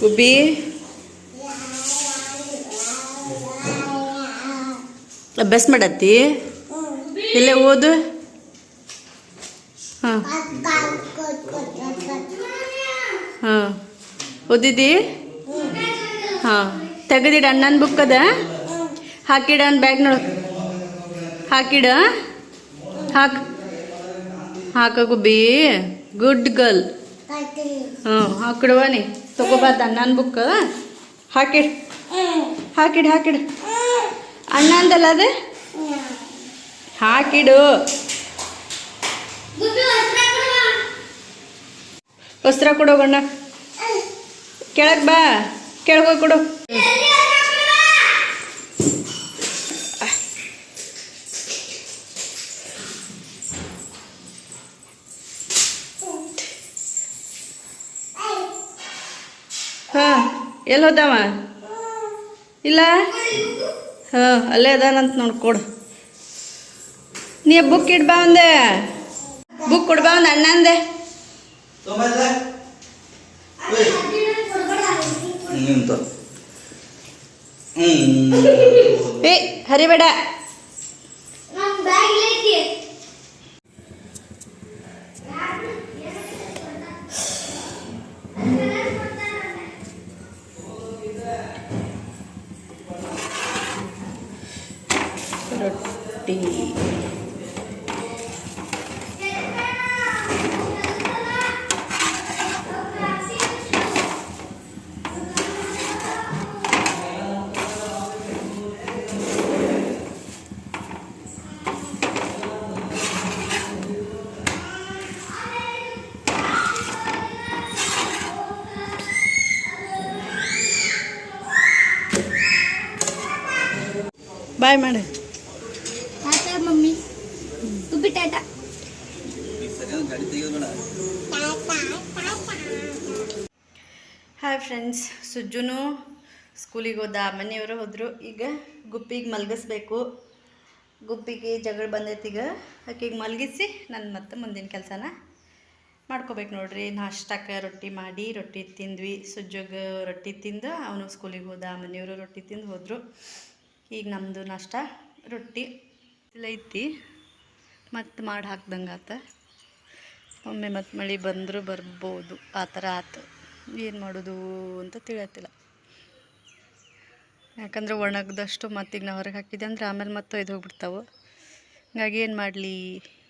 ಗುಬ್ಬಿ ಅಭ್ಯಾಸ ಮಾಡತ್ತಿ. ಇಲ್ಲೇ ಓದು. ಹಾಂ. ಹಾಂ. ಹಾಂ. ತೆಗೆದಿಡ ಅಣ್ಣನ ಬುಕ್ ಅದ. ಹಾಕಿಡ ಅವ್ನ ಬ್ಯಾಗ್ನೊಳಗೆ ಹಾಕಿಡ. ಹಾಕ. ಹಾಕ ಗುಬ್ಬಿ. ಗುಡ್ ಗರ್ಲ್ ಹಾಂ ಹಾಕಿಡುವ ನೀ. ತಗೋಬಾರ್ದು ಅಣ್ಣನ ಬುಕ್ ಹಾಕಿಡ್. ಹಾಕಿಡು ಹಾಕಿಡು. ಅಣ್ಣ ಅಂದಲ್ಲ ಅದೇ? ಹಾಕಿಡು. ವಸ್ತ್ರ ಕೊಡೋಗಣ್ಣ ಕೆಳಗೆ ಬಾ. ಕೆಳಗೆ ಕೊಡು ಹಾಂ ಎಲ್ಲಿ ಹೋದವ? ಇಲ್ಲ? ಹಾಂ ಅಲ್ಲೇ ಅದಾನಂತ ನೋಡ್ಕೊಡು ನೀ ಬುಕ್ ಇಡ್ಬಾ ಒಂದೆ. ಬುಕ್ ಕೊಡ್ಬಾ ಒಂದು ಅಣ್ಣಂದೆ ಏ ಹರಿಬೇಡ. ರೊಟ್ಟಿ ಬಾಯ್ ಮಾಡು ಗಾಡಿ ಹಾಯ್ ಫ್ರೆಂಡ್ಸ್ ಸುಜ್ಜುನು ಸ್ಕೂಲಿಗೆ ಹೋದ, ಮನೆಯವರು ಹೋದರು. ಈಗ ಗುಪ್ಪಿಗೆ ಮಲಗಿಸ್ಬೇಕು. ಗುಪ್ಪಿಗೆ ಜಗಳ ಬಂದೈತಿ ಈಗ. ಅಕ್ಕಿಗೆ ಮಲಗಿಸಿ ನಾನು ಮತ್ತೆ ಮುಂದಿನ ಕೆಲಸನ ಮಾಡ್ಕೋಬೇಕು ನೋಡ್ರಿ. ನಾಷ್ಟಕ್ಕೆ ರೊಟ್ಟಿ ಮಾಡಿ, ರೊಟ್ಟಿ ತಿಂದ್ವಿ. ಸುಜ್ಜುಗೆ ರೊಟ್ಟಿ ತಿಂದು, ಅವನು ಸ್ಕೂಲಿಗೆ ಹೋದ, ಮನೆಯವರು ರೊಟ್ಟಿ ತಿಂದು ಹೋದರು. ಈಗ ನಮ್ಮದು ನಾಷ್ಟ ರೊಟ್ಟಿ. ಇಲ್ಲ ಐತಿ. ಮತ್ತೆ ಮಾಡಿ ಹಾಕ್ದಂಗೆ ಆತ ಒಮ್ಮೆ ಮತ್ತೆ ಮಳೆ ಬಂದರೂ ಬರ್ಬೋದು. ಆ ಥರ ಆತು. ಏನು ಮಾಡೋದು ಅಂತ ತಿಳಿಯತ್ತಿಲ್ಲ. ಯಾಕಂದ್ರೆ ಮತ್ತು ಮತ್ತೀಗ ನಾವು ಹೊರಗೆ ಹಾಕಿದ್ದೆ ಅಂದ್ರೆ ಆಮೇಲೆ ಮತ್ತೆ ಇದು ಹೋಗ್ಬಿಡ್ತಾವೆ. ಹಂಗಾಗಿ ಏನು ಮಾಡಲಿ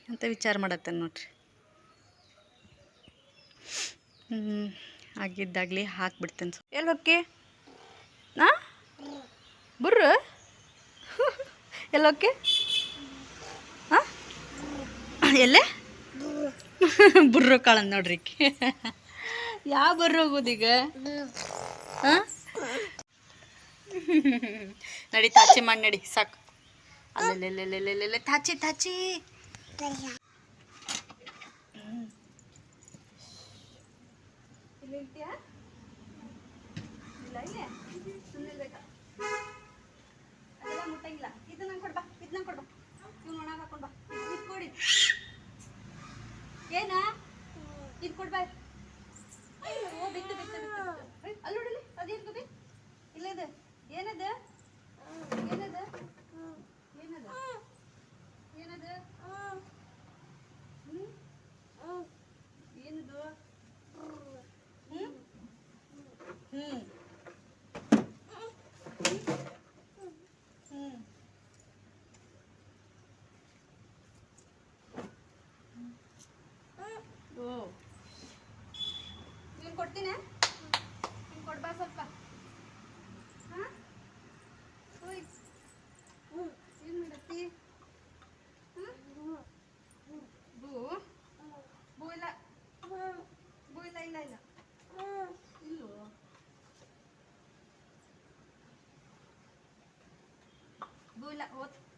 ಅಂತ ವಿಚಾರ ಮಾಡತ್ತೆ ನೋಡ್ರಿ. ಆಗಿದ್ದಾಗಲಿ ಹಾಕ್ಬಿಡ್ತೇನೆ ಸೊ ಎಲ್ಲಿ ಹೋಕ್ಕಿ ನಾ ಬುರ್ರ? ಎಲ್ಲಿ ಹೋಕ್ಕಿ ಹಾಂ ಎಲ್ಲೇ? ಬುರ್ರು ಕಾಳನ್ ನೋಡ್ರಿ. ಯಾವ ಬರ್ರು ಹೋಗೋದೀಗ ಹಾಂ? ನಡಿ ತಾಚಿ ಮಾಡಿ ನಡಿ, ಸಾಕು. ಅಲ್ಲೆಲ್ಲೆಲ್ಲೆಲ್ಲೆಲ್ಲೆ ತಾಚಿ ತಾಚಿ. ಮುಟ್ಟಂಗಿಲ್ಲ ಇದು ನಂಗೆ ಕೊಡ್ಬಾ ಇದು ನಂಗೆ ಕೊಡ್ಬಾ ಇವ್ನು ಒಣಗ ಹಾಕೊಂಡ್ ಬಾ. ಇದು ಕೊಡಿ. ಏನ? ಇದು ಕೊಡ್ಬಾ ಅಯ್ಯೋ ಬಿತ್ತು ಬಿತ್ತು ಬಿತ್ತು ಅಲ್ಲಿ ನೋಡಲಿ ಅದೇನು ಗುಬಿ ಇಲ್ಲದ ಏನದ? ಏನದ? ಏನದ ಹ್ಮ್? ಏನದು ಹ್ಮ್ ಹ್ಮ್ ಹ್ಮ್ ಓ ನೀನು ಕೊಡ್ತೀನಿ ನೀನು ಕೊಡ್ಬಾ ಸ್ವಲ್ಪ ಹಾಂ ಓಯ್ ಏನು ಮಾಡತ್ತಿ ಹಾಂ ಬೂ ಬೂ ಇಲ್ಲ ಬೂ ಇಲ್ಲ ಇಲ್ಲ ಇಲ್ಲ ಇಲ್ಲೋ ಬೂ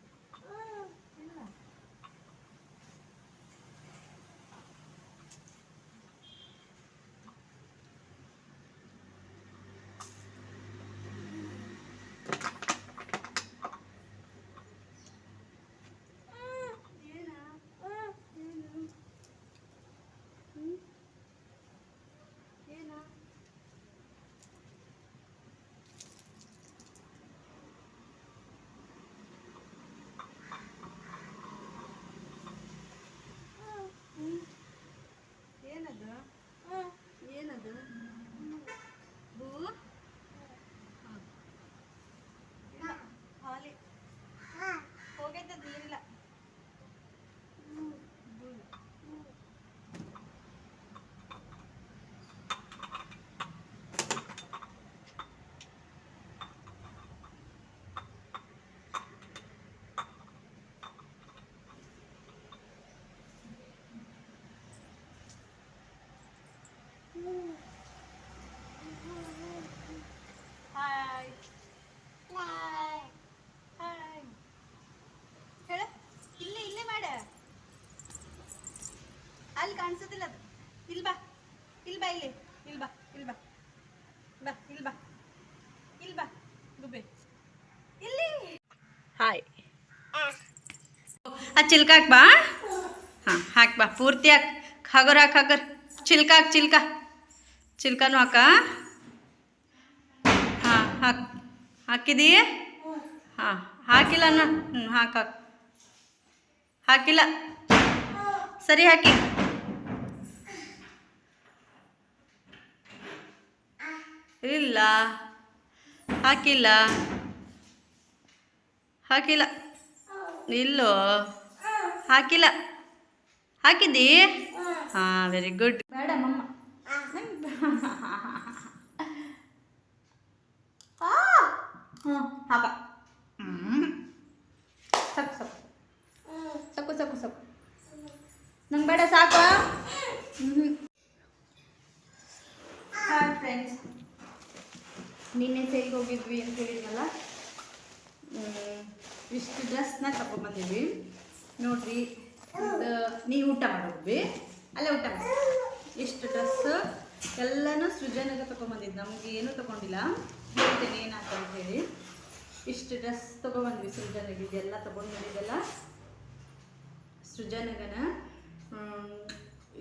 ಅಲ್ಲಿ ಕಾಣಿಸೋದಿಲ್ಲ ಅದು. ಇಲ್ಲಿ ಬಾ. ಇಲ್ಲಿ ಬಾ ಇಲ್ಲಿ. ಇಲ್ಲಿ ಬಾ. ಇಲ್ ಬಾ. ಬಾ. ಇಲ್ಲಿ ಬಾ. ಇಲ್ ಬಾ. ಗುಬ್ಬೆ ಇಲ್ಲಿ. ಹಾಯ್ ಆ. ಚಿಲ್ಕಾಕ್ ಬಾ. ಹಾಂ ಹಾಕ್ ಬಾ. ಪೂರ್ತಿ ಹಾಕ್. ಹಗರ್ ಹಾಕ್ ಹಗರ್ ಚಿಲ್ಕ ಹಾಕ್ ಚಿಲ್ಕ. ಚಿಲ್ಕನೂ ಹಾಕ. ಹಾಂ ಹಾಕ್. ಹಾಕಿದಿ? ಹಾಂ ಹಾಕಿಲ್ಲ ಅನ್ನ. ಹ್ಞೂ ಹಾಕ್ ಹಾಕ್. ಹಾಕಿಲ್ಲ. ಸರಿ ಹಾಕಿ. ಇಲ್ಲ. ಹಾಕಿಲ್ಲ. ಹಾಕಿಲ್ಲ. ಇಲ್ಲೋ ಹಾಕಿಲ್ಲ. ಹಾಕಿದ್ದೀ? ಹಾಂ ವೆರಿ ಗುಡ್ ಬೇಡ ಮಮ್ಮ ಹ್ಞೂ ಹಾಕ ಹ್ಞೂ ಸಾಕು ಸಾಕು ಸಾಕು ಸಾಕು ಸಾಕು ನಂಗೆ ಬೇಡ ಸಾಕು ಹಾಯ್ ಫ್ರೆಂಡ್ಸ್ ನಿನ್ನೆ ಹೋಗಿದ್ವಿ ಅಂತ ಹೇಳಿದ್ನಲ್ಲ? ಇಷ್ಟು ಡ್ರೆಸ್ನ ತಗೊಂಬಂದಿದ್ವಿ ನೋಡ್ರಿ ನೀವು ಊಟ ಮಾಡಿದ್ವಿ. ಅಲ್ಲೇ ಊಟ ಮಾಡಿ. ಇಷ್ಟು ಡ್ರೆಸ್ ಎಲ್ಲನೂ ಸೃಜನಗೆ ತೊಗೊಂಬಂದಿದ್ದು ನಮ್ಗೆ ಏನೂ ತಗೊಂಡಿಲ್ಲ. ಹೇಳ್ತೇನೆ ಏನಾಯ್ತು ಅಂತ ಹೇಳಿ. ಇಷ್ಟು ಡ್ರೆಸ್ ತೊಗೊಬಂದ್ವಿ ಸೃಜನಗೆ. ಇದೆಲ್ಲ ತಗೊಂಡು ಬಂದಿದ್ದೆಲ್ಲ ಸೃಜನಗನ?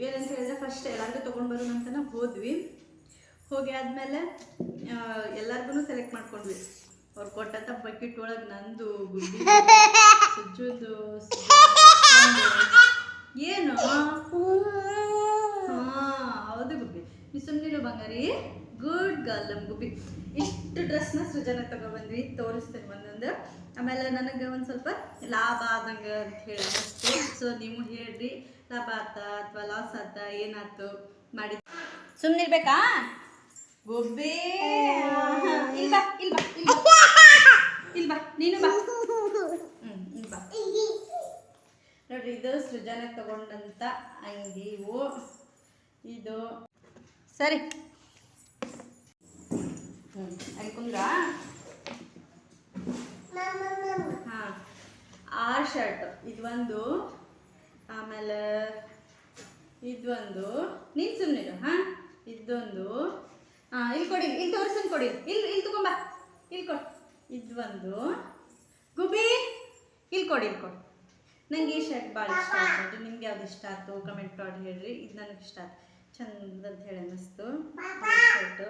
ಏನಂತ ಹೇಳಿದ್ರೆ ಫಸ್ಟ್ ಎಲ್ಲರಿಗೂ ತೊಗೊಂಡು ಬರೋಣ ಅಂತ ಹೋದ್ವಿ. ಹೋಗಿ ಆದಮೇಲೆ ಎಲ್ಲರಿಗೂ ಸೆಲೆಕ್ಟ್ ಮಾಡ್ಕೊಂಡ್ವಿ. ಅವ್ರು ಕೊಟ್ಟಂತ ಬಕೆಟ್ ಒಳಗೆ ನಂದು ಸುಜ್ಜುದು ಏನು? ಹೌದು ಗುಬ್ಬಿ. ಸುಮ್ಮನಿರು ಬಂಗಾರಿ. ಗುಡ್ ಗರ್ಲ್ ನಮ್ಮ ಗುಬ್ಬಿ. ಇಷ್ಟು ಡ್ರೆಸ್ನ ಸೃಜನ ತಗೊಬಂದ್ವಿ, ತೋರಿಸ್ತೇನೆ ಒಂದೊಂದು ಆಮೇಲೆ ನನಗೆ ಒಂದು ಸ್ವಲ್ಪ ಲಾಭ ಆದಂಗ ಅಂತ ಹೇಳಿ ಸೊ ನೀವು ಹೇಳ್ರಿ, ಲಾಭ ಆತ ಅಥವಾ ಲಾಸ್ ಆತ ಏನಾಯ್ತು ಮಾಡಿ ಸುಮ್ಮನಿರ್ಬೇಕಾ ಗುಬ್ಬಿ ಇಲ್ಬಾ ಇಲ್ಬಾ ಇಲ್ಬಾ ಇಲ್ಬಾ ನೀನು ಬಾ. ಇಲ್ಬಾ ನೋಡ್ರಿ ಇದು ಸೃಜನ ತಗೊಂಡಂತ ಅಂಗಿ ಓ ಇದು. ಸರಿ. ಅಲ್ಲಿ ಕುಂದ್ರ? ಹಾಂ. ಆರು ಶರ್ಟ್ ಒಂದು ಆಮೇಲೆ ಇದೊಂದು ನೀನು ಸುಮ್ಮನೆ ಹಾಂ? ಇದೊಂದು ಹಾಂ ಇಲ್ಲಿ ಕೊಡಿ ಇಲ್ಲಿ ತೋರಿಸ್ಕೊಂಡು ಕೊಡಿ. ಇಲ್ಲಿ ಇಲ್ಲಿ ತಗೊಂಬ ಇಲ್ಲಿ ಕೊಡಿ. ಒಂದು ಗುಬಿ ಇಲ್ಲಿ ಕೊಡಿ ಇಲ್ಲಿ ಕೊಡಿ. ನಂಗೆ ಈ ಶರ್ಟ್ ಭಾಳ ಇಷ್ಟ ನೋಡ್ರಿ ನಿಮ್ಗೆ ಯಾವ್ದು ಇಷ್ಟ ಆಯ್ತು? ಕಮೆಂಟ್ ಮಾಡಿ ಹೇಳ್ರಿ. ಇದು ನನಗೆ ಇಷ್ಟ ಆಯ್ತು. ಚಂದ ಅಂತ ಹೇಳಿ ಅನ್ನಿಸ್ತು. Shirt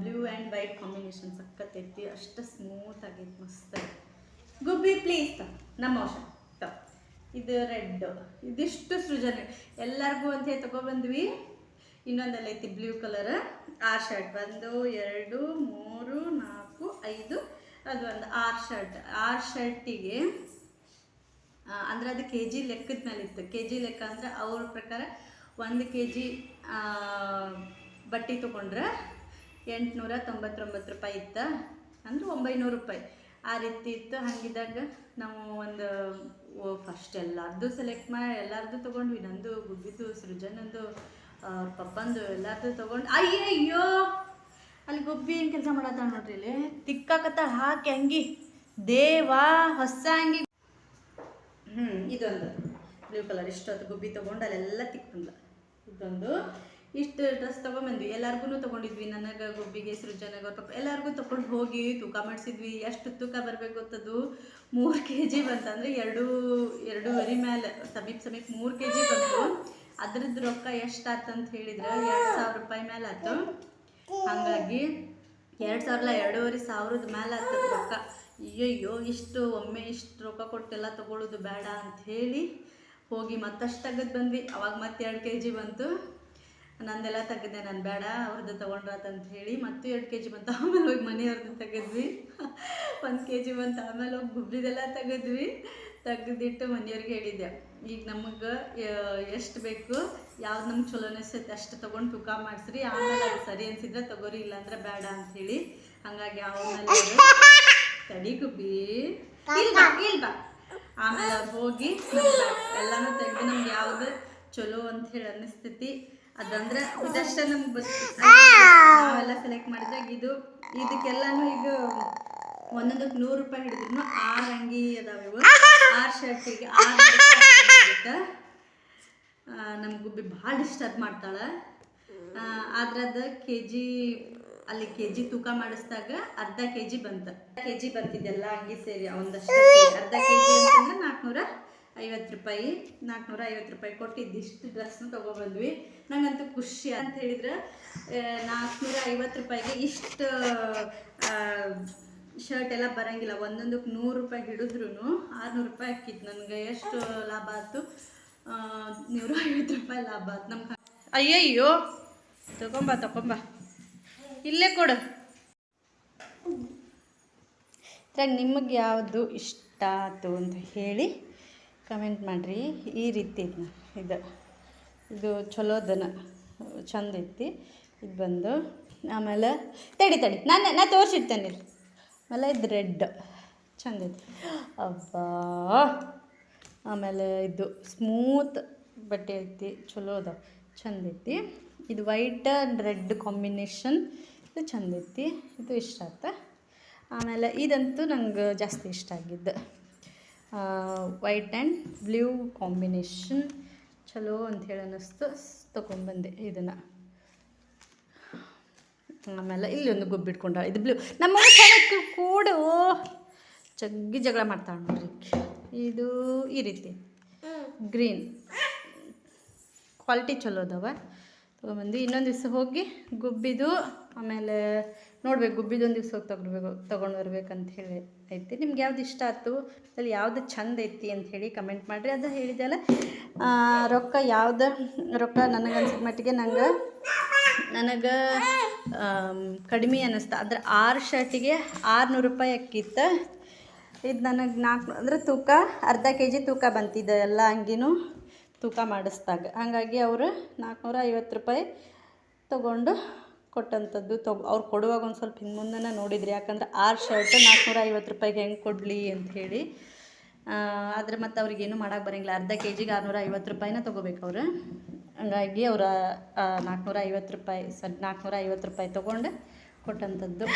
blue and white combination ಸಖತ್ತೈತಿ ಅಷ್ಟು ಸ್ಮೂತ್ ಆಗೈತಿ ಮಸ್ತ್ ಗುಬ್ಬಿ ಪ್ಲೀಸ್ ತ. ನಮ್ಮ ಔಷಧ ಇದು ರೆಡ್ ಇದಿಷ್ಟು ಸೃಜನೆ ಎಲ್ಲರಿಗೂ ಅಂತ ಹೇಳಿ ತಗೊಬಂದ್ವಿ ಇನ್ನೊಂದಲ್ಲಿ ಐತಿ ಬ್ಲೂ ಕಲರ್ ಆರ್ ಶರ್ಟ್ ಒಂದು, ಎರಡು, ಮೂರು, ನಾಲ್ಕು, ಐದು. ಅದು ಒಂದು ಆರ್ ಶರ್ಟ್ ಆರ್ ಶರ್ಟಿಗೆ ಅಂದರೆ ಅದು ಕೆ ಜಿ ಲೆಕ್ಕದ ಮೇಲೆ ಇತ್ತು. ಕೆ ಜಿ ಲೆಕ್ಕ ಅಂದ್ರೆ ಅವ್ರ ಪ್ರಕಾರ ಒಂದು ಕೆ ಜಿ ಬಟ್ಟೆ ತೊಗೊಂಡ್ರೆ ಎಂಟುನೂರ ತೊಂಬತ್ತೊಂಬತ್ತು ರೂಪಾಯಿ ಇತ್ತು. ಅಂದ್ರೆ ಒಂಬೈನೂರು ರೂಪಾಯಿ. ಆ ರೀತಿ ಇತ್ತು. ಹಾಗಿದ್ದಾಗ ನಾವು ಒಂದು ಫಸ್ಟ್ ಎಲ್ಲರದ್ದು ಸೆಲೆಕ್ಟ್ ಮಾಡಿ ಎಲ್ಲರದ್ದು ತೊಗೊಂಡ್ವಿ. ನಂದು, ಗುಬ್ಬಿದ್ದು, ಸೃಜನಂದು ಅವ್ರ ಪಪ್ಪಂದು ತಗೊಂಡು ತೊಗೊಂಡು ಅಯ್ಯಯ್ಯೋ! ಅಲ್ಲಿ ಗುಬ್ಬಿ ಏನು ಕೆಲಸ ಮಾಡತ್ತಾಳ ನೋಡ್ರಿ ಇಲ್ಲಿ? ತಿಕ್ಕಾಕತ್ತ ಹಾಕಿ ಅಂಗಿ. ದೇವಾ, ಹೊಸ ಅಂಗಿ. ಹ್ಞೂ ಇದೊಂದು. ಬ್ಲೂ ಕಲರ್, ಇಷ್ಟೊತ್ತು ಗುಬ್ಬಿ ತೊಗೊಂಡು ಅಲ್ಲೆಲ್ಲ ತಿಕ್ಕಂದ ಇದೊಂದು. ಇಷ್ಟು ಡ್ರೆಸ್ ತೊಗೊಂಬಂದ್ವಿ. ಎಲ್ಲರಿಗೂ ತೊಗೊಂಡಿದ್ವಿ. ನನಗೆ ಗುಬ್ಬಿಗೆ, ಸೃಜನಗ ತಪ್ಪ ಪಾಪ ಎಲ್ಲರಿಗೂ ತೊಗೊಂಡು ಹೋಗಿ ತೂಕ ಮಾಡಿಸಿದ್ವಿ. ಎಷ್ಟು ತೂಕ ಬರಬೇಕು ಅಂತದ್ದು ಮೂರು ಕೆ ಜಿ ಬಂತಂದ್ರೆ ಎರಡು ಎರಡೂವರೆ ಮೇಲೆ ಸಮೀಪ ಸಮೀಪ ಮೂರು ಕೆ ಜಿ ಬಂತು. ಅದ್ರದ್ದು ರೊಕ್ಕ ಎಷ್ಟು ಆತಂತ ಹೇಳಿದ್ರೆ ಎರಡು ಸಾವಿರ ರೂಪಾಯಿ ಮೇಲೆ ಆಯ್ತು ಹಾಗಾಗಿ ಎರಡು ಸಾವಿರ ಎರಡೂವರೆ ಸಾವಿರದ ಮೇಲೆ ಆಗ್ತದೆ ರೊಕ್ಕ. ಅಯ್ಯಯ್ಯೋ ಇಷ್ಟು ಒಮ್ಮೆ ಇಷ್ಟು ರೊಕ್ಕ ಕೊಟ್ಟೆಲ್ಲ ತಗೊಳ್ಳೋದು ಬೇಡ ಅಂತ ಹೇಳಿ ಹೋಗಿ ಮತ್ತಷ್ಟು ತೆಗೆದು ಬಂದ್ವಿ. ಅವಾಗ ಮತ್ತೆ ಎರಡು ಕೆ ಜಿ ಬಂತು. ನಂದೆಲ್ಲ ತೆಗೆದೆ ನಾನು ಬೇಡ ಅವ್ರದ್ದು ತೊಗೊಂಡ್ರಾತ ಅಂತ ಹೇಳಿ ಮತ್ತೆ ಎರಡು ಕೆ ಜಿ ಬಂತು. ಆಮೇಲೆ ಹೋಗಿ ಮನೆಯವ್ರದ್ದು ತೆಗೆದ್ವಿ. ಒಂದು ಕೆ ಜಿ ಬಂತು ಆಮೇಲೆ ಹೋಗಿ ಗುಬ್ಬಿದೆಲ್ಲ ತೆಗೆದ್ವಿ. ತೆಗೆದಿಟ್ಟು ಮನೆಯವ್ರಿಗೆ ಹೇಳಿದ್ದೆ. ಈಗ ನಮಗೆ ಎಷ್ಟು ಬೇಕು ಯಾವ್ದು ನಮ್ಗೆ ಚಲೋ ಅನಿಸ್ತೈತೆ ಅಷ್ಟು ತೊಗೊಂಡು ತೂಕ ಮಾಡಿಸ್ರಿ. ಆಮೇಲೆ ಅದು ಸರಿ ಅನ್ಸಿದ್ರೆ ತಗೋರಿ ಇಲ್ಲಾಂದ್ರೆ ಬೇಡ ಹೇಳಿ. ಹಂಗಾಗಿ ಅವನಲ್ಲಿ ತಡಿ ಇಲ್ಬಾ ಇಲ್ಬಾ ಆಮೇಲೆ ಅವ್ರು ಹೋಗಿ ಎಲ್ಲಾನು ತೆಗೆದು ನಮ್ಗೆ ಯಾವ್ದು ಚಲೋ ಅಂತ ಹೇಳಿ ಅನ್ನಿಸ್ತೈತಿ. ಅದಂದ್ರೆ ಇದಷ್ಟೇ ನಮ್ಗೆ ಬಸ್ ನಾವೆಲ್ಲ ಸೆಲೆಕ್ಟ್ ಮಾಡಿದಾಗ ಇದು ಇದಕ್ಕೆಲ್ಲಾನು ಈಗ ಒಂದೊಂದಕ್ಕೆ ನೂರು ರೂಪಾಯಿ ಹಿಡಿದ್ರು ಆರು ಅಂಗಿ ಅದಾವೆ ಇವು. ಆರು ಶರ್ಟಿಗೆ ಆರು ನಮ್ಮ ಗುಬ್ಬಿ ಭಾಳ ಡಿಸ್ಟರ್ಬ್ ಮಾಡ್ತಾಳೆ. ಆದ್ರೆ ಅದು ಕೆ ಜಿ ಅಲ್ಲಿ ಕೆ ಜಿ ತೂಕ ಮಾಡಿಸ್ದಾಗ ಅರ್ಧ ಕೆ ಜಿ ಬಂತು. ಕೆ ಜಿ ಬಂತಿದ್ದೆಲ್ಲ ಅಂಗಿ ಸೇರಿ ಒಂದಷ್ಟು ಅರ್ಧ ಕೆ ಜಿ ಅಂತಂದ್ರೆ ನಾಲ್ಕುನೂರ ಐವತ್ತು ರೂಪಾಯಿ ನಾಲ್ಕುನೂರ ಐವತ್ತು ರೂಪಾಯಿ ಕೊಟ್ಟು ಇದಿಷ್ಟು ಡ್ರೆಸ್ನ ತೊಗೊಬಂದ್ವಿ. ನಂಗಂತೂ ಖುಷಿ ಅಂತ ಹೇಳಿದ್ರೆ ನಾಲ್ಕುನೂರ ಐವತ್ತು ರೂಪಾಯಿಗೆ ಇಷ್ಟು ಶರ್ಟ್ ಎಲ್ಲ ಬರಂಗಿಲ್ಲ. ಒಂದೊಂದಕ್ಕೆ ನೂರು ರೂಪಾಯಿ ಹಿಡಿದ್ರು ಆರುನೂರು ರೂಪಾಯಿ ಹಾಕಿದ್ದು ನನಗೆ. ಎಷ್ಟು ಲಾಭ ಆಯ್ತು? ನೂರ ಐವತ್ತು ರೂಪಾಯಿ ಲಾಭ ಆಯ್ತು ನಮ್ಗೆ. ಅಯ್ಯಯ್ಯೋ. ತಗೊಂಬ ತಗೊಂಬ. ಇಲ್ಲೇ ಕೊಡು. ನಿಮಗೆ ಯಾವುದು ಇಷ್ಟ ಆಯ್ತು ಅಂತ ಹೇಳಿ ಕಮೆಂಟ್ ಮಾಡಿರಿ. ಈ ರೀತಿ ಇದು. ಇದು ಚಲೋದನ ಚಂದ ಐತಿ. ಇದು ಬಂದು ಆಮೇಲೆ ತಡಿ ತಡಿ. ನಾನು ನಾ ತೋರಿಸಿರ್ತೇನೆ ಇಲ್ಲಿ. ಆಮೇಲೆ ಇದು ರೆಡ್. ಚಂದ ಐತಿ ಅಬ್ಬಾ. ಆಮೇಲೆ ಇದು ಸ್ಮೂತ್ ಬಟ್ಟೆ ಐತಿ, ಚಲೋ ಅದ ಚಂದ ಐತಿ ಇದು ವೈಟ್ ಆ್ಯಂಡ್ ರೆಡ್ ಕಾಂಬಿನೇಷನ್. ಇದು ಚಂದ ಇದು ಇಷ್ಟ ಆತ ಆಮೇಲೆ ಇದಂತೂ ನಂಗೆ ಜಾಸ್ತಿ ಇಷ್ಟ ಆಗಿದ್ದು. White and blue combination. ಚಲೋ ಅಂಥೇಳಿ ಅನ್ನಿಸ್ತು ತೊಗೊಂಬಂದೆ ಇದನ್ನು. ಆಮೇಲೆ ಇಲ್ಲಿ ಒಂದು ಗುಬ್ಬಿ ಗುಬ್ಬಿಟ್ಕೊಂಡ ಇದು ಬ್ಲೂ ನಮ್ಮ ಕೂಡು. ಜಗ್ಗಿ ಜಗಳ ಮಾಡ್ತಾಳೆ ನೋಡ್ರಿ ಇದು ಈ ರೀತಿ. ಗ್ರೀನ್ ಕ್ವಾಲಿಟಿ ಚಲೋ ಅದಾವ. ತೊಗೊಂಬಂದು ಇನ್ನೊಂದು ದಿವಸ ಹೋಗಿ ಗುಬ್ಬಿದು, ಆಮೇಲೆ ನೋಡ್ಬೇಕು, ಗುಬ್ಬಿದು ಒಂದು ದಿವ್ಸ ಹೋಗಿ ತಗೊಳ್ಬೇಕು ತೊಗೊಂಡು ಬರ್ಬೇಕಂತ ಹೇಳಿ ಐತಿ. ನಿಮ್ಗೆ ಯಾವ್ದು ಇಷ್ಟ ಆಯ್ತು? ಅಲ್ಲಿ ಯಾವ್ದು ಚಂದ ಐತಿ ಅಂತ ಹೇಳಿ ಕಮೆಂಟ್ ಮಾಡಿರಿ. ಅದು ಹೇಳಿದೆಲ್ಲ ರೊಕ್ಕ ಯಾವ್ದು, ರೊಕ್ಕ ನನಗೆ ಅನ್ಸಿದ ಮಟ್ಟಿಗೆ ನಂಗೆ ನನಗೆ ಕಡಿಮೆ ಅನ್ನಿಸ್ತು. ಅಂದ್ರೆ ಆರು ಶರ್ಟಿಗೆ ಆರುನೂರು ರೂಪಾಯಿ ಅಕ್ಕಿತ್ತು ಇದು ನನಗೆ ನಾಲ್ಕು ಅಂದರೆ ತೂಕ, ಅರ್ಧ ಕೆ ಜಿ ತೂಕ ಬಂತಿದ್ದ ಎಲ್ಲ ಅಂಗಿನೂ ತೂಕ ಮಾಡಿಸ್ದಾಗ. ಹಾಗಾಗಿ ಅವರು ನಾಲ್ಕುನೂರ ಐವತ್ತು ರೂಪಾಯಿ ತೊಗೊಂಡು ಕೊಟ್ಟಂಥದ್ದು ತಗೊ, ಅವ್ರು ಕೊಡುವಾಗ ಒಂದು ಸ್ವಲ್ಪ ಹಿಂದೆ ಮುಂದೆ ನೋಡಿದ್ರಿ. ಯಾಕಂದ್ರೆ ಆರು ಶರ್ಟ್ ನಾಲ್ಕುನೂರ ಐವತ್ತು ರೂಪಾಯಿಗೆ ಹೆಂಗೆ ಕೊಡಲಿ ಅಂತ ಹೇಳಿ. ಆದರೆ ಮತ್ತು ಅವ್ರಿಗೇನು ಮಾಡೋಕ್ಕೆ ಬರೋಂಗಿಲ್ಲ. ಅರ್ಧ ಕೆ ಜಿಗೆ ಆರುನೂರ ಐವತ್ತು ರೂಪಾಯಿನ ತೊಗೋಬೇಕು ಅವ್ರು. ಹಂಗಾಗಿ ಅವ್ರು ನಾಲ್ಕುನೂರ ಐವತ್ತು ರೂಪಾಯಿ ಸರಿ ನಾಲ್ಕುನೂರ ಐವತ್ತು ರೂಪಾಯಿ ತೊಗೊಂಡು ಕೊಟ್ಟಂಥದ್ದು.